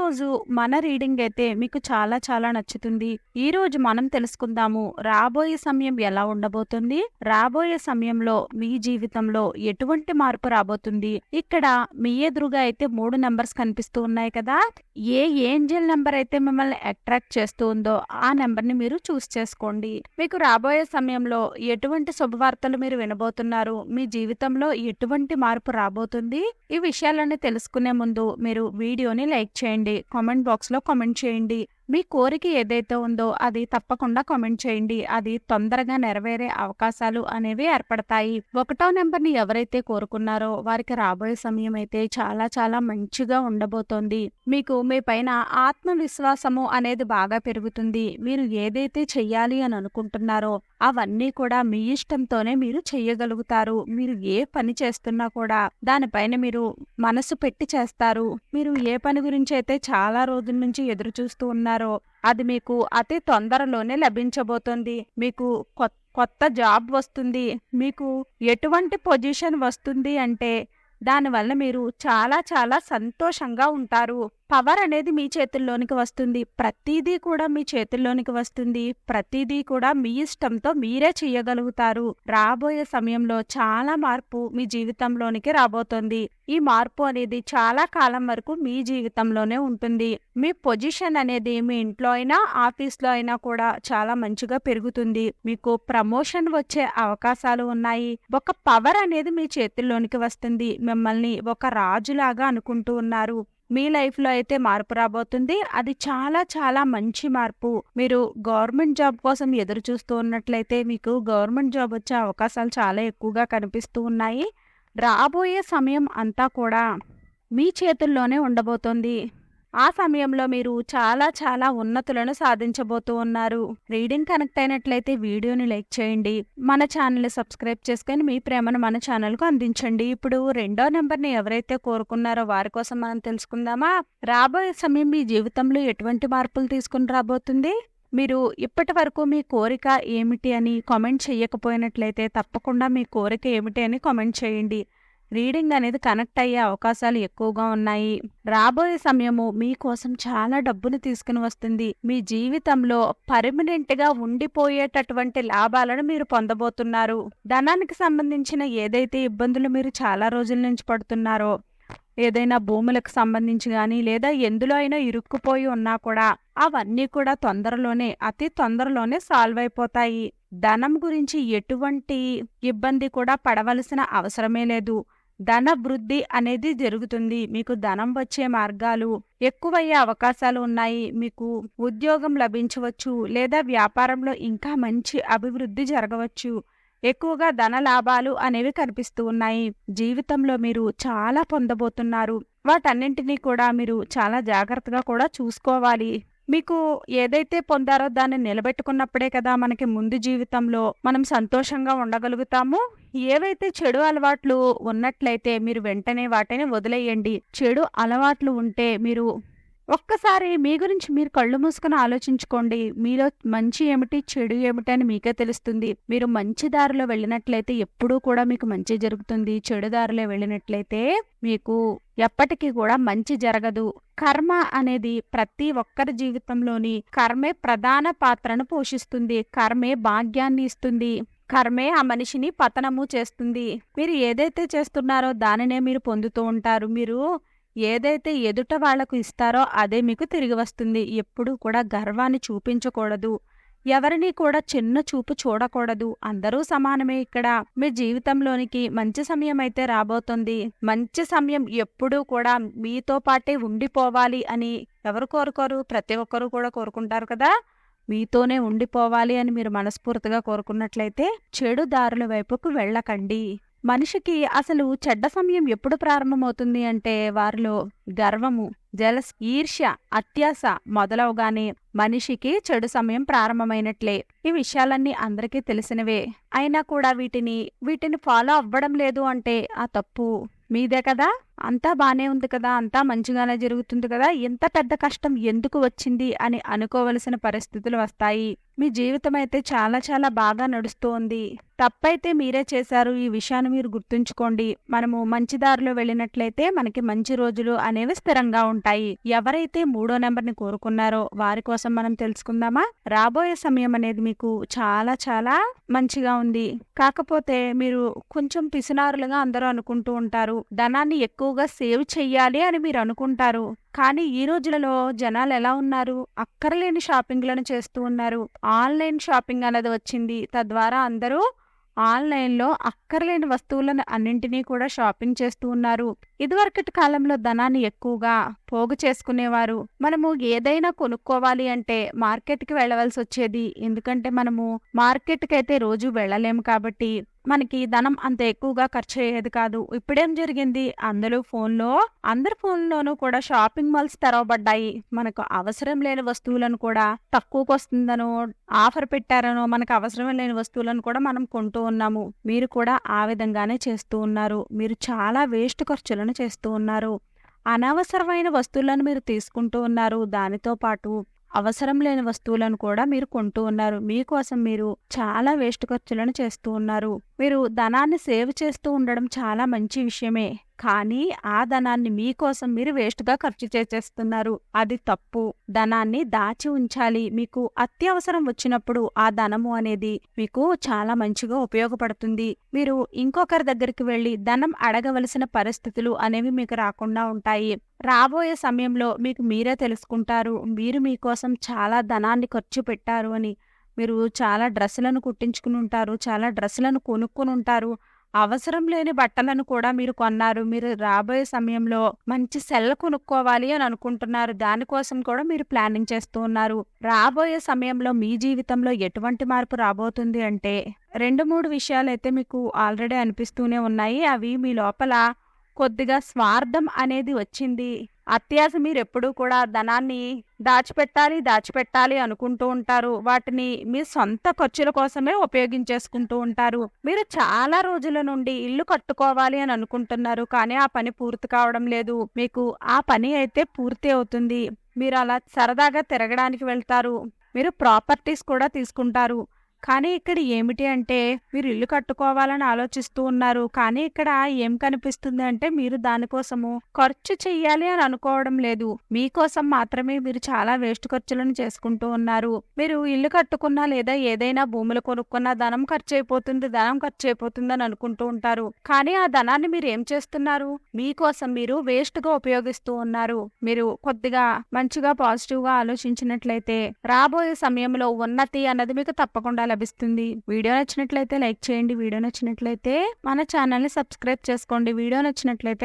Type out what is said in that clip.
ఈరోజు మన రీడింగ్ అయితే మీకు చాలా చాలా నచ్చుతుంది. ఈ రోజు మనం తెలుసుకుందాము రాబోయే సమయం ఎలా ఉండబోతుంది? రాబోయే సమయంలో మీ జీవితంలో ఎటువంటి మార్పు రాబోతుంది? ఇక్కడ మీ ఎదురుగా అయితే మూడు నంబర్స్ కనిపిస్తూ ఉన్నాయి కదా? ఏ ఏంజల్ నెంబర్ అయితే మిమ్మల్ని అట్రాక్ట్ చేస్తూ ఉందో ఆ నెంబర్ని మీరు చూస్ చేసుకోండి. మీకు రాబోయే సమయంలో ఎటువంటి శుభవార్తలు మీరు వినబోతున్నారు? మీ జీవితంలో ఎటువంటి మార్పు రాబోతుంది? ఈ విషయాలన్నీ తెలుసుకునే ముందు మీరు వీడియోని లైక్ చేయండి. కామెంట్ బాక్స్లో కామెంట్ చేయండి. మీ కోరిక ఏదైతే ఉందో అది తప్పకుండా కామెంట్ చేయండి. అది తొందరగా నెరవేరే అవకాశాలు అనేవి ఏర్పడతాయి. ఒకటో నెంబర్ని ఎవరైతే కోరుకున్నారో వారికి రాబోయే సమయం అయితే చాలా చాలా మంచిగా ఉండబోతోంది. మీకు మీ పైన ఆత్మవిశ్వాసము అనేది బాగా పెరుగుతుంది. మీరు ఏదైతే చెయ్యాలి అని అనుకుంటున్నారో అవన్నీ కూడా మీ ఇష్టంతోనే మీరు చెయ్యగలుగుతారు. మీరు ఏ పని చేస్తున్నా కూడా దానిపైన మీరు మనసు పెట్టి చేస్తారు. మీరు ఏ పని గురించి అయితే చాలా రోజుల నుంచి ఎదురు చూస్తూ ఉన్నారు అది మీకు అతి తొందరలోనే లభించబోతోంది. మీకు కొత్త కొత్త జాబ్ వస్తుంది. మీకు ఎటువంటి పొజిషన్ వస్తుంది అంటే దానివల్ల మీరు చాలా చాలా సంతోషంగా ఉంటారు. పవర్ అనేది మీ చేతుల్లోనికి వస్తుంది. ప్రతిదీ కూడా మీ చేతుల్లోనికి వస్తుంది. ప్రతిదీ కూడా మీ ఇష్టంతో మీరే చేయగలుగుతారు. రాబోయే సమయంలో చాలా మార్పు మీ జీవితంలోనికి రాబోతోంది. ఈ మార్పు అనేది చాలా కాలం వరకు మీ జీవితంలోనే ఉంటుంది. మీ పొజిషన్ అనేది మీ ఇంట్లో అయినా ఆఫీస్లో అయినా కూడా చాలా మంచిగా పెరుగుతుంది. మీకు ప్రమోషన్ వచ్చే అవకాశాలు ఉన్నాయి. ఒక పవర్ అనేది మీ చేతుల్లోనికి వస్తుంది. మిమ్మల్ని ఒక రాజులాగా అనుకుంటూ ఉన్నారు. మీ లైఫ్లో అయితే మార్పు రాబోతుంది. అది చాలా చాలా మంచి మార్పు. మీరు గవర్నమెంట్ జాబ్ కోసం ఎదురు చూస్తూ ఉన్నట్లయితే మీకు గవర్నమెంట్ జాబ్ వచ్చే అవకాశాలు చాలా ఎక్కువగా కనిపిస్తూ ఉన్నాయి. రాబోయే సమయం అంతా కూడా మీ చేతుల్లోనే ఉండబోతోంది. ఆ సమయంలో మీరు చాలా చాలా ఉన్నతులను సాధించబోతూ ఉన్నారు. రీడింగ్ కనెక్ట్ అయినట్లయితే వీడియోని లైక్ చేయండి. మన ఛానల్ సబ్స్క్రైబ్ చేసుకొని మీ ప్రేమను మన ఛానల్కు అందించండి. ఇప్పుడు రెండో నెంబర్ని ఎవరైతే కోరుకున్నారో వారి కోసం మనం తెలుసుకుందామా? రాబోయే సమయం మీ జీవితంలో ఎటువంటి మార్పులు తీసుకుని రాబోతుంది? మీరు ఇప్పటి వరకు మీ కోరిక ఏమిటి అని కామెంట్ చేయకపోయినట్లయితే తప్పకుండా మీ కోరిక ఏమిటి అని కామెంట్ చేయండి. రీడింగ్ అనేది కనెక్ట్ అయ్యే అవకాశాలు ఎక్కువగా ఉన్నాయి. రాబోయే సమయము మీకోసం చాలా డబ్బును తీసుకుని వస్తుంది. మీ జీవితంలో పర్మనెంట్గా ఉండిపోయేటటువంటి లాభాలను మీరు పొందబోతున్నారు. ధనానికి సంబంధించిన ఏదైతే ఇబ్బందులు మీరు చాలా రోజుల నుంచి పడుతున్నారో ఏదైనా భూములకు సంబంధించి కానీ లేదా ఎందులో అయినా ఇరుక్కుపోయి ఉన్నా కూడా అవన్నీ కూడా తొందరలోనే అతి తొందరలోనే సాల్వ్ అయిపోతాయి. ధనం గురించి ఎటువంటి ఇబ్బంది కూడా పడవలసిన అవసరమే లేదు. ధన వృద్ధి అనేది జరుగుతుంది. మీకు ధనం వచ్చే మార్గాలు ఎక్కువయ్యే అవకాశాలు ఉన్నాయి. మీకు ఉద్యోగం లభించవచ్చు లేదా వ్యాపారంలో ఇంకా మంచి అభివృద్ధి జరగవచ్చు. ఎక్కువగా ధన లాభాలు అనేవి కనిపిస్తూ ఉన్నాయి. జీవితంలో మీరు చాలా పొందబోతున్నారు. వాటన్నింటినీ కూడా మీరు చాలా జాగ్రత్తగా కూడా చూసుకోవాలి. మీకు ఏదైతే పొందారో దాన్ని నిలబెట్టుకున్నప్పుడే కదా మనకి ముందు జీవితంలో మనం సంతోషంగా ఉండగలుగుతాము. ఏవైతే చెడు అలవాట్లు ఉన్నట్లయితే మీరు వెంటనే వాటిని వదిలేయండి. చెడు అలవాట్లు ఉంటే మీరు ఒక్కసారి మీ గురించి మీరు కళ్ళు మూసుకుని ఆలోచించుకోండి. మీలో మంచి ఏమిటి చెడు ఏమిటి అని మీకే తెలుస్తుంది. మీరు మంచి దారిలో వెళ్ళినట్లయితే ఎప్పుడూ కూడా మీకు మంచి జరుగుతుంది. చెడు దారిలో వెళ్ళినట్లయితే మీకు ఎప్పటికీ కూడా మంచి జరగదు. కర్మ అనేది ప్రతి ఒక్కరి జీవితంలోని కర్మే ప్రధాన పాత్రను పోషిస్తుంది. కర్మే భాగ్యాన్ని ఇస్తుంది. కర్మే ఆ మనిషిని పతనము చేస్తుంది. మీరు ఏదైతే చేస్తున్నారో దానినే మీరు పొందుతూ ఉంటారు. మీరు ఏదైతే ఎదుట వాళ్ళకు ఇస్తారో అదే మీకు తిరిగి వస్తుంది. ఎప్పుడూ కూడా గర్వాన్ని చూపించకూడదు. ఎవరిని కూడా చిన్న చూపు చూడకూడదు. అందరూ సమానమే ఇక్కడ. మీ జీవితంలోనికి మంచి సమయం అయితే రాబోతుంది. మంచి సమయం ఎప్పుడూ కూడా మీతో పాటే ఉండిపోవాలి అని ఎవరు కోరుకోరు? ప్రతి ఒక్కరూ కూడా కోరుకుంటారు కదా? మీతోనే ఉండిపోవాలి అని మీరు మనస్ఫూర్తిగా కోరుకున్నట్లయితే చెడు దారుల వైపుకు వెళ్ళకండి. మనిషికి అసలు చెడ్డ సమయం ఎప్పుడు ప్రారంభమవుతుంది అంటే వారిలో గర్వము జలస్ ఈర్ష్య అత్యాస మొదలవగానే మనిషికి చెడు సమయం ప్రారంభమైనట్లే. ఈ విషయాలన్నీ అందరికీ తెలిసినవే. అయినా కూడా వీటిని వీటిని ఫాలో అవ్వడం లేదు అంటే ఆ తప్పు మీదే కదా? అంతా బానే ఉంది కదా? అంతా మంచిగానే జరుగుతుంది కదా? ఇంత పెద్ద కష్టం ఎందుకు వచ్చింది అని అనుకోవలసిన పరిస్థితులు వస్తాయి. మీ జీవితం అయితే చాలా చాలా బాగా నడుస్తూ ఉంది. తప్పైతే మీరే చేశారు ఈ విషయాన్ని మీరు గుర్తుంచుకోండి. మనము మంచి దారిలో వెళ్ళినట్లయితే మనకి మంచి రోజులు అనేవి స్థిరంగా ఉంటాయి. ఎవరైతే మూడో నెంబర్ని కోరుకున్నారో వారి కోసం మనం తెలుసుకుందామా? రాబోయే సమయం అనేది మీకు చాలా చాలా మంచిగా ఉంది. కాకపోతే మీరు కొంచెం పిసినారులుగా అందరూ అనుకుంటూ ఉంటారు. ధనాన్ని ఎక్కువగా సేవ్ చెయ్యాలి అని మీరు అనుకుంటారు. కానీ ఈ రోజులలో జనాలు ఎలా ఉన్నారు? అక్కరలేని షాపింగ్లను చేస్తూ ఉన్నారు. ఆన్లైన్ షాపింగ్ అనేది వచ్చింది. తద్వారా అందరూ ఆన్లైన్లో అక్కర్లేని వస్తువులను అన్నింటినీ కూడా షాపింగ్ చేస్తూ ఉన్నారు. ఇదివరకటి కాలంలో ధనాన్ని ఎక్కువగా పోగు చేసుకునేవారు. మనము ఏదైనా కొనుక్కోవాలి అంటే మార్కెట్కి వెళ్ళవలసి వచ్చేది. ఎందుకంటే మనము మార్కెట్కి అయితే రోజు వెళ్ళలేము కాబట్టి మనకి ధనం అంత ఎక్కువగా ఖర్చు అయ్యేది కాదు. ఇప్పుడేం జరిగింది? అందరూ ఫోన్లో అందరి ఫోన్లోనూ కూడా షాపింగ్ మాల్స్ తెరవబడ్డాయి. మనకు అవసరం లేని వస్తువులను కూడా తక్కువకు వస్తుందనో ఆఫర్ పెట్టారనో మనకు అవసరం లేని వస్తువులను కూడా మనం కొంటూ ఉన్నాము. మీరు కూడా ఆ విధంగానే చేస్తూ ఉన్నారు. మీరు చాలా వేస్ట్ ఖర్చులను చేస్తూ ఉన్నారు. అనవసరమైన వస్తువులను మీరు తీసుకుంటూ ఉన్నారు. దానితో పాటు అవసరం లేని వస్తువులను కూడా మీరు కొంటూ ఉన్నారు. మీకోసం మీరు చాలా వేస్ట్ ఖర్చులను చేస్తూ ఉన్నారు. మీరు ధనాన్ని సేవ్ చేస్తూ ఉండడం చాలా మంచి విషయమే. కానీ ఆ ధనాన్ని మీకోసం మీరు వేస్ట్గా ఖర్చు చేసేస్తున్నారు. అది తప్పు. ధనాన్ని దాచి ఉంచాలి. మీకు అత్యవసరం వచ్చినప్పుడు ఆ ధనము అనేది మీకు చాలా మంచిగా ఉపయోగపడుతుంది. మీరు ఇంకొకరి దగ్గరికి వెళ్ళి ధనం అడగవలసిన పరిస్థితులు అనేవి మీకు రాకుండా ఉంటాయి. రాబోయే సమయంలో మీకు మీరే తెలుసుకుంటారు. మీరు మీకోసం చాలా ధనాన్ని ఖర్చు పెట్టారు అని. మీరు చాలా డ్రెస్సులను కుట్టించుకుని ఉంటారు. చాలా డ్రెస్సులను కొనుక్కుని ఉంటారు. అవసరం లేని బట్టలను కూడా మీరు కొన్నారు. మీరు రాబోయే సమయంలో మంచి సెల్ కొనుక్కోవాలి అని అనుకుంటున్నారు. దానికోసం కూడా మీరు ప్లానింగ్ చేస్తూ ఉన్నారు. రాబోయే సమయంలో మీ జీవితంలో ఎటువంటి మార్పు రాబోతుంది అంటే రెండు మూడు విషయాలైతే మీకు ఆల్రెడీ అనిపిస్తూనే ఉన్నాయి. అవి మీ లోపల కొద్దిగా స్వార్థం అనేది వచ్చింది. అత్యాశ మీరు ఎప్పుడూ కూడా ధనాన్ని దాచిపెట్టాలి దాచిపెట్టాలి అనుకుంటూ ఉంటారు. వాటిని మీ సొంత ఖర్చుల కోసమే ఉపయోగించేసుకుంటూ ఉంటారు. మీరు చాలా రోజుల నుండి ఇల్లు కట్టుకోవాలి అని అనుకుంటున్నారు కానీ ఆ పని పూర్తి కావడం లేదు. మీకు ఆ పని అయితే పూర్తి అవుతుంది. మీరు అలా సరదాగా తిరగడానికి వెళ్తారు. మీరు ప్రాపర్టీస్ కూడా తీసుకుంటారు. కానీ ఇక్కడ ఏమిటి అంటే మీరు ఇల్లు కట్టుకోవాలని ఆలోచిస్తూ ఉన్నారు. కానీ ఇక్కడ ఏం కనిపిస్తుంది అంటే మీరు దానికోసము ఖర్చు చెయ్యాలి అని అనుకోవడం లేదు. మీకోసం మాత్రమే మీరు చాలా వేస్ట్ ఖర్చులను చేసుకుంటూ ఉన్నారు. మీరు ఇల్లు కట్టుకున్నా లేదా ఏదైనా భూములు కొనుక్కున్నా ధనం ఖర్చు అయిపోతుంది ధనం ఖర్చు అయిపోతుంది అని అనుకుంటూ ఉంటారు. కానీ ఆ ధనాన్ని మీరు ఏం చేస్తున్నారు? మీకోసం మీరు వేస్ట్గా ఉపయోగిస్తూ ఉన్నారు. మీరు కొద్దిగా మంచిగా పాజిటివ్గా ఆలోచించినట్లయితే రాబోయే సమయంలో ఉన్నతి అన్నది మీకు తప్పకుండా లభిస్తుంది. వీడియో నచ్చినట్లయితే లైక్ చేయండి. వీడియో నచ్చినట్లయితే మన ఛానల్ని సబ్స్క్రైబ్ చేసుకోండి. వీడియో నచ్చినట్లయితే